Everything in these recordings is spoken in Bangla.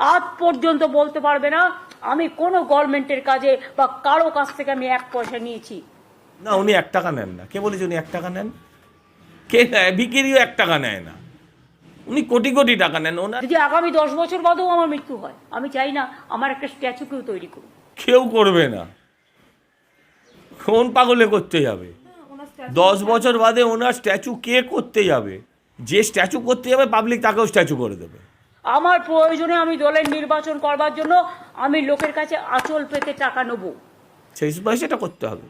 আজ পর্যন্ত বলতে পারবে না আমি কোনো গভর্নমেন্টের কাজে বা কারও কাছ থেকে আমি এক পয়সা নিয়েছি। না উনি এক টাকা নেন না। কে বলেছে উনি এক টাকা নেন? কে নেয়? ভিকিরিও এক টাকা নেয় না। উনি কোটি কোটি টাকা নেন। ওনার যদি আগামী দশ বছর বাদেও আমার মৃত্যু হয় আমি চাই না আমার একটা স্ট্যাচু কেউ তৈরি করুক। কেউ করবে না। কোন পাগলে করতে যাবে? দশ বছর বাদে ওনার স্ট্যাচু কে করতে যাবে? যে স্ট্যাচু করতে যাবে পাবলিক তাকেও স্ট্যাচু করে দেবে। আমার প্রয়োজনে আমি দলের নির্বাচন করবার জন্য আমি লোকের কাছে আঁচল পেতে টাকা নেব। সেই সময় সেটা করতে হবে।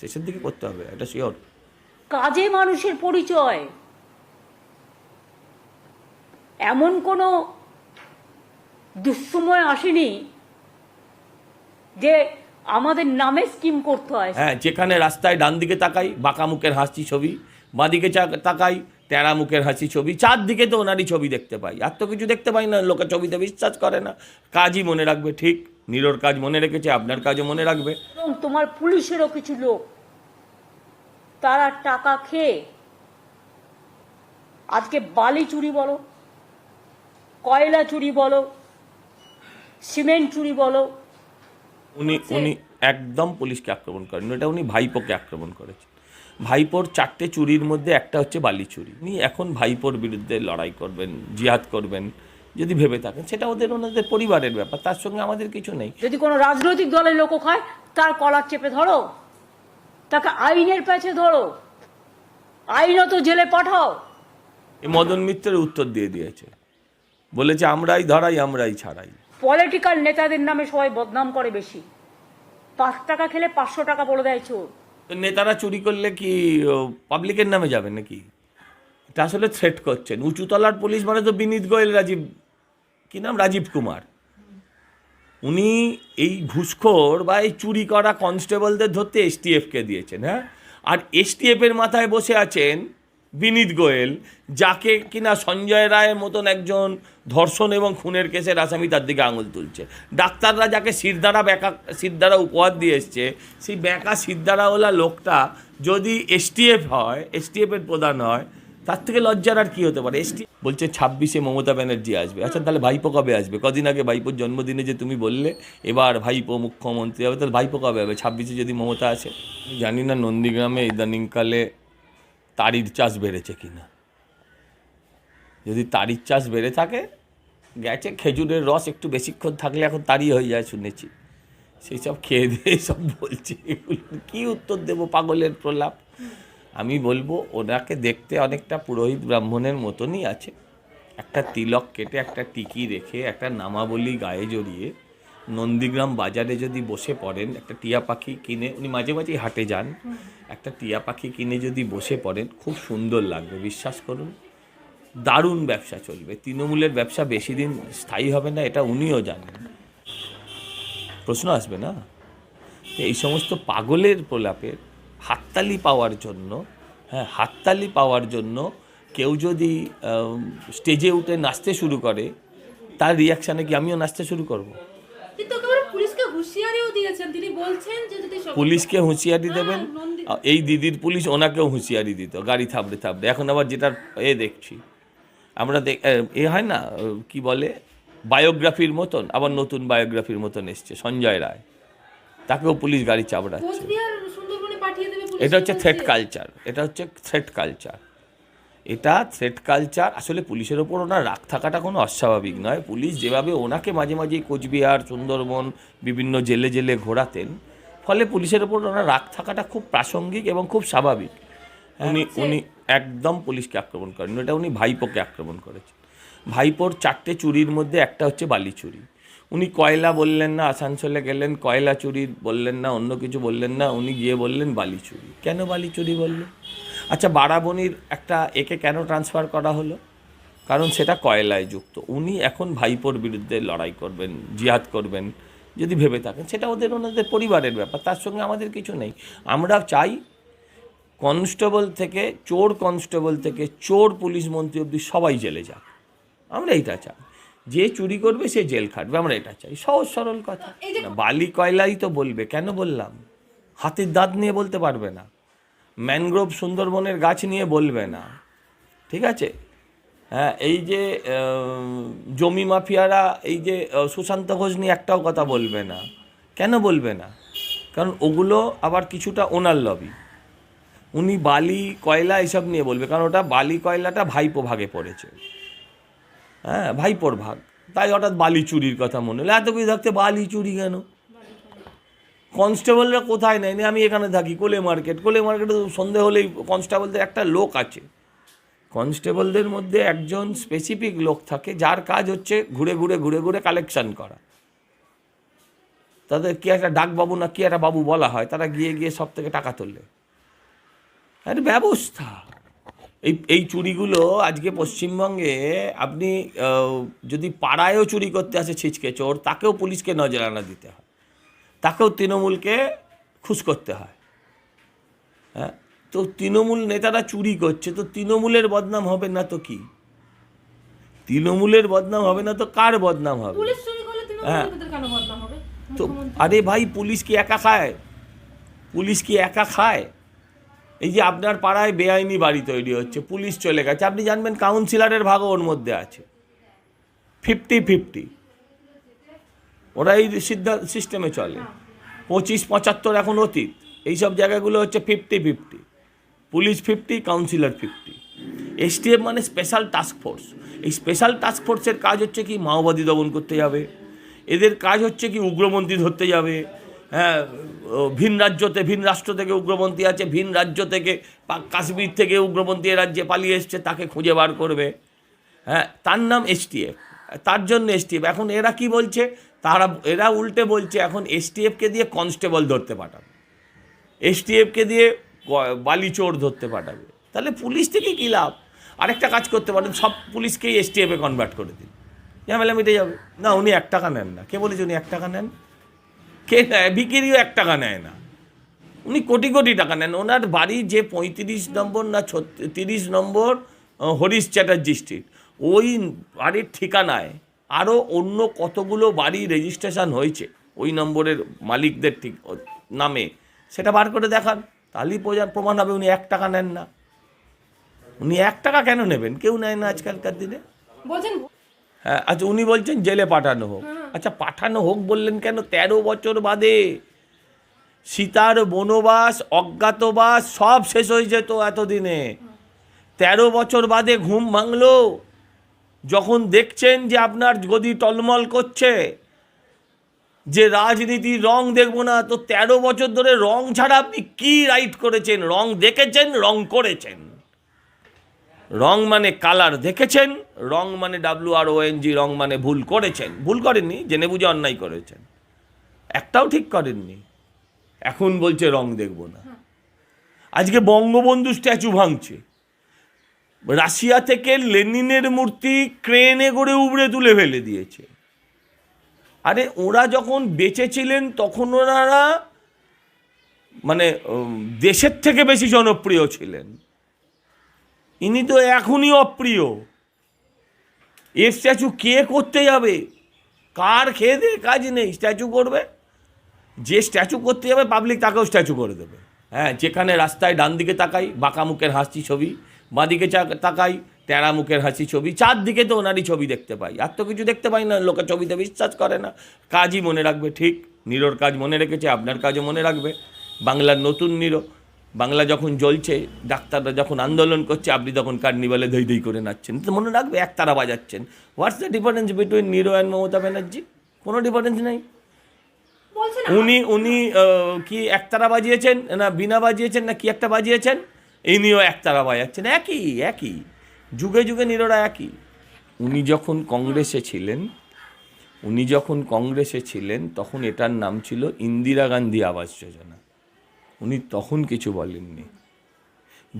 শেষের দিকে করতে হবে এটা শিওর কাজে মানুষের পরিচয়। এমন কোনো দুঃসময় আসেনি যে আমাদের নামে স্কিম করতে হয়। হ্যাঁ যেখানে রাস্তায় ডান দিকে তাকাই বাঁকা মুখের হাসি ছবি বাঁদিকে তাকাই তেরা মুখের হাসি ছবি চারদিকে তো ওনারই ছবি দেখতে পাই। আর তো কিছু দেখতে পাই না লোকে ছবিতে বিশ্বাস করে না। কাজই মনে রাখবে ঠিক? নিরোর কাজ মনে রেখেছে আপনার কাজও মনে রাখবে। এবং তোমার পুলিশেরও কিছু লোক তারা টাকা খেয়ে আজকে বালি চুরি বলো কয়লা চুরি বলো সিমেন্ট চুরি বলো। উনি উনি একদম পুলিশকে আক্রমণ করেন এটা উনি ভাইপোকে আক্রমণ করেছেন ভাইপোর চারটে চুরির মধ্যে একটা হচ্ছে বালি চুরি। উনি এখন ভাইপোর বিরুদ্ধে লড়াই করবেন জিহাদ করবেন যদি ভেবে থাকেন সেটা ওদের ওনাদের পরিবারের ব্যাপার তার সঙ্গে আমাদের কিছু নেই। যদি কোনো রাজনৈতিক দলের লোক হয় তার কলার চেপে ধরো তাকে আইনের পেছে ধরো আইনত জেলে পাঠাও। এই মদন মিত্রের উত্তর দিয়ে দিয়েছে। বলেছে আমরাই ধরাই আমরাই ছাড়াই। পলিটিক্যাল নেতাদের নামে সবাই বদনাম করে বেশি। পাঁচ টাকা খেলে পাঁচশো টাকা বলে দেয় চোর। তো নেতারা চুরি করলে কি পাবলিকের নামে যাবে নাকি? এটা আসলে থ্রেট করছেন। উঁচুতলার পুলিশ মানে তো বিনীত গোয়েল রাজীব, কী নাম? রাজীব কুমার। উনি এই ঘুষখোর বা এই চুরি করা কনস্টেবলদের ধরতে এসটিএফকে দিয়েছেন হ্যাঁ? আর এসটিএফের মাথায় বসে আছেন বিনীত গোয়েল, যাকে কিনা সঞ্জয় রায়ের মতন একজন ধর্ষণ এবং খুনের কেসের আসামি তার দিকে আঙুল তুলছে। ডাক্তাররা যাকে সিরদারা ব্যাকা, সিরদারা উপহার দিয়ে এসছে, সেই ব্যাকা সিরদারাওয়ালা লোকটা যদি এসটিএফ হয় এসটিএফের প্রধান হয়, তার থেকে লজ্জার আর কি হতে পারে? এসটি, বলছে ছাব্বিশে মমতা ব্যানার্জি আসবে। আচ্ছা তাহলে ভাইপো কবে আসবে? কদিন আগে ভাইপোর জন্মদিনে যে তুমি বললে, এবার ভাইপো মুখ্যমন্ত্রী হবে, তাহলে ভাইপো কবে হবে? ছাব্বিশে যদি মমতা আসে? জানি না, নন্দীগ্রামে ইদানিংকালে তারির চাষ বেড়েছে কি না যদি তারির চাষ বেড়ে থাকে, গেছে, খেজুরের রস একটু বেশিক্ষণ থাকলে এখন তারি হয়ে যায় শুনেছি। সেই সব খেয়ে দিয়ে সব বলছে। এগুলো কী উত্তর দেবো পাগলের প্রলাপ? আমি বলব, ওনাকে দেখতে অনেকটা পুরোহিত ব্রাহ্মণের মতনই আছে। একটা তিলক কেটে একটা টিকি রেখে একটা নামাবলী গায়ে জড়িয়ে নন্দীগ্রাম বাজারে যদি বসে পড়েন, একটা টিয়া পাখি কিনে, উনি মাঝে মাঝেই হাটে যান, একটা টিয়া পাখি কিনে যদি বসে পড়েন, খুব সুন্দর লাগবে, বিশ্বাস করুন। দারুণ ব্যবসা চলবে। তৃণমূলের ব্যবসা বেশি দিন স্থায়ী হবে না, এটা উনিও জানেন। প্রশ্ন আসবে না? এই সমস্ত পাগলের প্রলাপের হাততালি পাওয়ার জন্য হ্যাঁ হাততালি পাওয়ার জন্য কেউ যদি স্টেজে উঠে নাচতে শুরু করে, তার রিয়াকশানে কি আমিও নাচতে শুরু করব কিন্তু একেবারে পুলিশকে হুঁশিয়ারিও দিয়েছেন তিনি বলছেন যে যদি পুলিশকে হুঁশিয়ারি দেবেন? হ্যাঁ, আ, এই দিদির পুলিশ ওনাকেও হুঁশিয়ারি দিত গাড়ি থাবড়ে থাবড়ে। এখন আবার যেটার এ দেখছি আমরা দেখ এ, হয় না কি বলে বায়োগ্রাফির মতন আবার নতুন বায়োগ্রাফির মতন এসছে সঞ্জয় রায়। তাকেও পুলিশ গাড়ি পুলিশ এটা হচ্ছে থ্রেট কালচার এটা হচ্ছে থ্রেট কালচার এটা থ্রেট কালচার আসলে পুলিশের ওপর ওনার রাগ থাকাটা কোনো অস্বাভাবিক নয়। পুলিশ যেভাবে ওনাকে মাঝে মাঝে কোচবিহার সুন্দরবন বিভিন্ন জেলে জেলে ঘোরাতেন ফলে পুলিশের ওপর ওনার রাগ থাকাটা খুব প্রাসঙ্গিক এবং খুব স্বাভাবিক। উনি উনি একদম পুলিশকে আক্রমণ করেন এটা উনি ভাইপোকে আক্রমণ করেছেন। ভাইপোর চারটে চুরির মধ্যে একটা হচ্ছে বালি চুরি। উনি কয়লা বললেন না আসানসোলে গেলেন কয়লা চুরি বললেন না অন্য কিছু বললেন না উনি গিয়ে বললেন বালি চুরি। কেন বালি চুরি বললেন আচ্ছা বারাবণীর একটা একে কেন ট্রান্সফার করা হলো? কারণ সেটা কয়লায় যুক্ত। উনি এখন ভাইপোর বিরুদ্ধে লড়াই করবেন জিহাদ করবেন যদি ভেবে থাকেন। সেটা ওদের ওনাদের পরিবারের ব্যাপার তার সঙ্গে আমাদের কিছু নেই। আমরা চাই কনস্টেবল থেকে চোর কনস্টেবল থেকে চোর পুলিশ মন্ত্রী অবধি সবাই জেলে যাক। আমরা এইটা চাই। যে চুরি করবে সে জেল খাটবে আমরা এটা চাই। সহজ সরল কথা। বালি কয়লাই তো বলবে কেন বললাম? হাতের দাঁত নিয়ে বলতে পারবে না। ম্যানগ্রোভ সুন্দরবনের গাছ নিয়ে বলবে না। ঠিক আছে? হ্যাঁ এই যে জমি মাফিয়ারা, এই যে সুশান্ত ঘোষ নিয়ে একটাও কথা বলবে না। কেন বলবে না? কারণ ওগুলো আবার কিছুটা ওনার লবি। উনি বালি, কয়লা এসব নিয়ে বলবে, কারণ ওটা বালি, কয়লাটা ভাইপো ভাগে পড়েছে। হ্যাঁ ভাইপোর ভাগ। তাই হঠাৎ বালি চুরির কথা মনে হলো। এত কিছু থাকতে বালি চুরি কেন? কনস্টেবলরা কোথায় নেয়নি আমি এখানে থাকি, কোলে মার্কেট। কোলে মার্কেটে সন্ধে হলেই কনস্টেবলদের একটা লোক আছে। কনস্টেবলদের মধ্যে একজন স্পেসিফিক লোক থাকে, যার কাজ হচ্ছে ঘুরে ঘুরে ঘুরে ঘুরে কালেকশন করা। তাদের কি একটা ডাকবাবু না কি একটা বাবু বলা হয়, তারা গিয়ে গিয়ে সব থেকে টাকা তোলে। একটা ব্যবস্থা। এই এই চুরিগুলো আজকে পশ্চিমবঙ্গে আপনি যদি পাড়ায়ও চুরি করতে আসে ছিচকে চোর, তাকেও পুলিশকে নজরানা দিতে হয়। তাকেও তৃণমূলকে খুশ করতে হয়। হ্যাঁ? তো তৃণমূল নেতারা চুরি করছে তো তৃণমূলের বদনাম হবে না তো কি? তৃণমূলের বদনাম হবে না তো কার বদনাম হবে? হ্যাঁ। তো আরে ভাই পুলিশ কি একা খায়? পুলিশ কি একা খায়? এই যে আপনার পাড়ায় বেআইনি বাড়ি তৈরি হচ্ছে পুলিশ চলে গেছে। আপনি জানবেন কাউন্সিলরের ভাগও ওর মধ্যে আছে। Fifty fifty. ওরা এই সিদ্ধান্ত সিস্টেমে চলে। পঁচিশ, পঁচাত্তর এখন অতীত। এইসব জায়গাগুলো হচ্ছে fifty fifty police fifty councillor fifty STF মানে স্পেশাল টাস্ক ফোর্স এই স্পেশাল টাস্ক ফোর্সের কাজ হচ্ছে কি, মাওবাদী দমন করতে যাবে। এদের কাজ হচ্ছে কি, উগ্রপন্থী ধরতে যাবে। হ্যাঁ ভিন রাজ্যতে, ভিন রাষ্ট্র থেকে উগ্রপন্থী আছে, ভিন রাজ্য থেকে কাশ্মীর থেকে উগ্রপন্থী রাজ্যে পালিয়ে এসছে, তাকে খুঁজে বার করবে। হ্যাঁ তার নাম এসটিএফ তার জন্য এসটিএফ এখন এরা কি বলছে তারা, এরা উল্টে বলছে, এখন এসটিএফকে দিয়ে কনস্টেবল ধরতে পাঠাবে। এসটিএফকে দিয়ে গ- বালি চোর ধরতে পাঠাবে। তাহলে পুলিশ থেকে কী লাভ? আরেকটা কাজ করতে পারেন, সব পুলিশকেই এসটিএফে কনভার্ট করে দিন। ঝামেলা মিটে যাবে। না, উনি এক টাকা নেন না। কে বলেছে উনি এক টাকা নেন? কে নেয়? ভিকিরিও এক টাকা নেয় না। উনি কোটি কোটি টাকা নেন। ওনার বাড়ি যে পঁয়ত্রিশ নম্বর না তিরিশ নম্বর হরিশ চ্যাটার্জি স্ট্রিট, ওই বাড়ির ঠিকানায় আরও অন্য কতগুলো বাড়ি রেজিস্ট্রেশন হয়েছে? ওই নম্বরের মালিকদের ঠিক নামে। সেটা বার করে দেখান। তাহলেই প্রজা- প্রমাণ হবে উনি এক টাকা নেন না। উনি এক টাকা কেন নেবেন? কেউ নেয় না আজকালকার দিনে। বলছেন হ্যাঁ আচ্ছা উনি বলছেন জেলে পাঠানো হোক। আচ্ছা পাঠানো হোক বললেন কেন? তেরো বছর বাদে। সীতার বনবাস অজ্ঞাতবাস সব শেষ হয়ে যেত এতদিনে। তেরো বছর বাদে ঘুম ভাঙলো। যখন দেখছেন যে আপনার গদি টলমল করছে, যে রাজনীতির রং দেখব না, তো তেরো বছর ধরে রং ছাড়া আপনি কি রাইট করেছেন? রং দেখেছেন, রং করেছেন। রং মানে কালার দেখেছেন, রং মানে ডাব্লিউ আর ওএনজি রং মানে ভুল করেছেন। ভুল করেননি, জেনে বুঝে অন্যায় করেছেন। একটাও ঠিক করেননি। এখন বলছে রং দেখব না। আজকে বঙ্গবন্ধু স্ট্যাচু ভাঙছে। রাশিয়া থেকে লেনিনের মূর্তি ক্রেনে করে উবড়ে তুলে ফেলে দিয়েছে। আরে ওরা যখন বেঁচে ছিলেন, তখন ওনারা মানে দেশের থেকে বেশি জনপ্রিয় ছিলেন। ইনি তো এখনই অপ্রিয়। এর স্ট্যাচু কে করতে যাবে? কার খেয়ে দিয়ে কাজ নেই, স্ট্যাচু করবে? যে স্ট্যাচু করতে যাবে, পাবলিক তাকেও স্ট্যাচু করে দেবে। হ্যাঁ যেখানে রাস্তায় ডান দিকে তাকাই বাঁকা মুখের হাসি ছবি। বাঁদিকে তাকাই তেরা মুখের হাসি ছবি চারদিকে তো ওনারই ছবি দেখতে পাই। আর তো কিছু দেখতে পাই না লোকে ছবিতে বিশ্বাস করে না। কাজই মনে রাখবে ঠিক। নিরোর কাজ মনে রেখেছে আপনার কাজও মনে রাখবে। বাংলার নতুন নিরো বাংলা যখন জ্বলছে ডাক্তাররা যখন আন্দোলন করছে আপনি তখন কার্নিভালে ধৈ ধৈ করে নাচছেন। তো মনে রাখবে একতারা বাজাচ্ছেন। What's the difference between Nero and Mamata Banerjee? কোনো ডিফারেন্স নেই। উনি উনি কি একতারা বাজিয়েছেন না বিনা বাজিয়েছেন না কি একটা বাজিয়েছেন? ইনিও একতারা বাজাচ্ছেন। একই একই। যুগে যুগে নিরোরা একই। উনি যখন কংগ্রেসে ছিলেন, উনি যখন কংগ্রেসে ছিলেন, তখন এটার নাম ছিল ইন্দিরা গান্ধী আবাস যোজনা। উনি তখন কিছু বলেননি।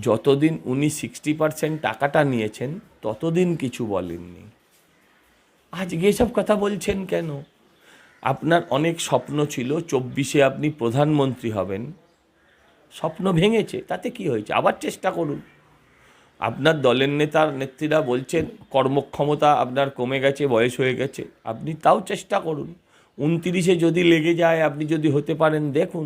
যতদিন উনি সিক্সটি পার্সেন্ট টাকাটা নিয়েছেন, ততদিন কিছু বলেননি। আজকে এসব কথা বলছেন কেন? আপনার অনেক স্বপ্ন ছিল, চব্বিশে আপনি প্রধানমন্ত্রী হবেন স্বপ্ন ভেঙেছে, তাতে কি হয়েছে? আবার চেষ্টা করুন। আপনার দলের নেতার নেত্রীরা বলছেন, কর্মক্ষমতা আপনার কমে গেছে, বয়স হয়ে গেছে। আপনি তাও চেষ্টা করুন। উনতিরিশে যদি লেগে যায়, আপনি যদি হতে পারেন, দেখুন।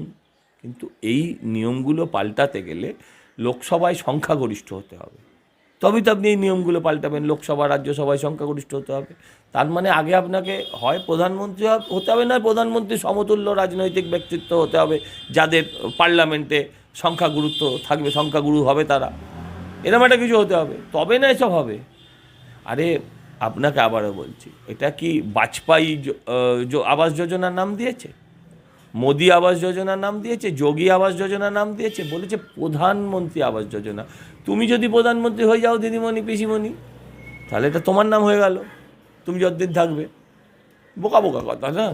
কিন্তু এই নিয়মগুলো পাল্টাতে গেলে লোকসভায় সংখ্যাগরিষ্ঠ হতে হবে। তবেই তো আপনি এই নিয়মগুলো পাল্টাবেন, লোকসভা, রাজ্যসভায় সংখ্যাগরিষ্ঠ হতে হবে। তার মানে আগে আপনাকে হয় প্রধানমন্ত্রী হতে হবে না প্রধানমন্ত্রী সমতুল্য রাজনৈতিক ব্যক্তিত্ব হতে হবে, যাদের পার্লামেন্টে সংখ্যা গুরুত্ব থাকবে, সংখ্যাগুরু হবে তারা। এরকম একটা কিছু হতে হবে, তবে না এসব হবে। আরে, আপনাকে আবারও বলছি, এটা কি য- আবাস যোজনার নাম দিয়েছে? মোদি আবাস যোজনার নাম দিয়েছে? যোগী আবাস যোজনার নাম দিয়েছে? বলেছে প্রধানমন্ত্রী আবাস যোজনা। তুমি যদি প্রধানমন্ত্রী হয়ে যাও, দিদিমণি, পিসিমণি, তাহলে এটা তোমার নাম হয়ে গেল। তুমি যতদিন থাকবে। বোকা বোকা কথা, না?